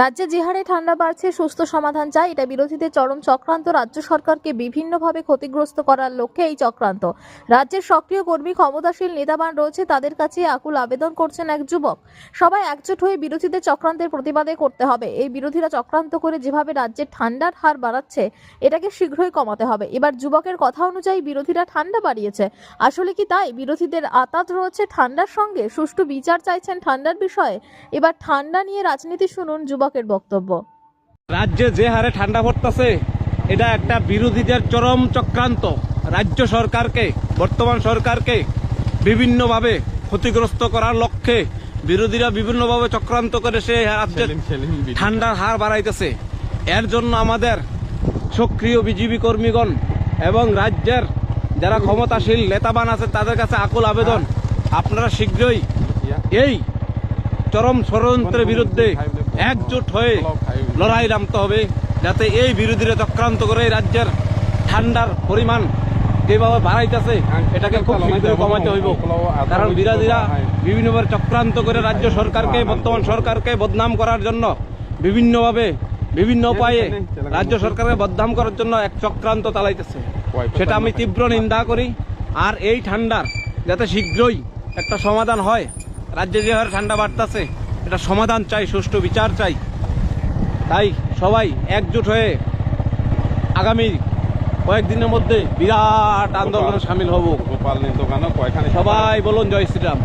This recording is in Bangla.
রাজ্যে যে হারে ঠান্ডা বাড়ছে, সুস্থ সমাধান চাই, এটা বিরোধীদের চরম চক্রান্ত। রাজ্য সরকারকে বিভিন্নভাবে ক্ষতিগ্রস্ত করার লক্ষ্যে এই চক্রান্ত। রাজ্যের সক্রিয় কর্মী, ক্ষমতাশীল নেতাবান রয়েছে, তাদের কাছে আকুল আবেদন করছেন এক যুবক। সবাই একজোট হয়ে বিরোধীদের চক্রান্তের প্রতিবাদে করতে হবে। এই বিরোধীরা চক্রান্ত করে যেভাবে রাজ্যের ঠান্ডার হার বাড়াচ্ছে, এটাকে শীঘ্রই কমাতে হবে। এবার যুবকের কথা অনুযায়ী বিরোধীরা ঠান্ডা বাড়িয়েছে। আসলে কি তাই? বিরোধীদের আতাত রয়েছে ঠান্ডার সঙ্গে। সুষ্ঠু বিচার চাইছেন ঠান্ডার বিষয়ে। এবার ঠান্ডা নিয়ে রাজনীতি শুনুন যুবকের বক্তব্য। রাজ্যে যে হারে ঠান্ডা পড়তেছে এটা একটা বিরোধীদের চরম চক্রান্ত। রাজ্য সরকারকে বর্তমান সরকারকে বিভিন্নভাবে ক্ষতিগ্রস্ত করার লক্ষ্যে বিরোধীরা বিভিন্নভাবে চক্রান্ত করে সে রাজ্যের ঠান্ডার হার বাড়াইতেছে। এর জন্য আমাদের সক্রিয় বিজিবি কর্মীগণ এবং রাজ্যের যারা ক্ষমতাশীল নেতাবান আছে তাদের কাছে আকুল আবেদন। আপনারা শীঘ্রই এই চরম ষড়যন্ত্রের বিরুদ্ধে একজোট হয়ে লড়াই নামতে হবে, যাতে এই বিরোধীরা চক্রান্ত করে রাজ্যের ঠান্ডার পরিমাণ যেভাবে বাড়াইতেছে, এটাকে খুব শীঘ্রই কমাতে হইব। কারণ বিরোধীরা বিভিন্নভাবে চক্রান্ত করে রাজ্য সরকারকে, বর্তমান সরকারকে বদনাম করার জন্য বিভিন্নভাবে, বিভিন্ন উপায়ে রাজ্য সরকারকে বদনাম করার জন্য এক চক্রান্ত চালাইতেছে। সেটা আমি তীব্র নিন্দা করি। আর এই ঠান্ডার যাতে শীঘ্রই একটা সমাধান হয় রাজ্যে যে হারে ঠান্ডা বাড়তেছে এটা সমাধান চাই সুষ্ঠু বিচার চাই। তাই সবাই একজোট হয়ে আগামী কয়েকদিনের মধ্যে বিরাট আন্দোলনে সামিল হব। গোপাল সবাই বলুন জয় শ্রীরাম।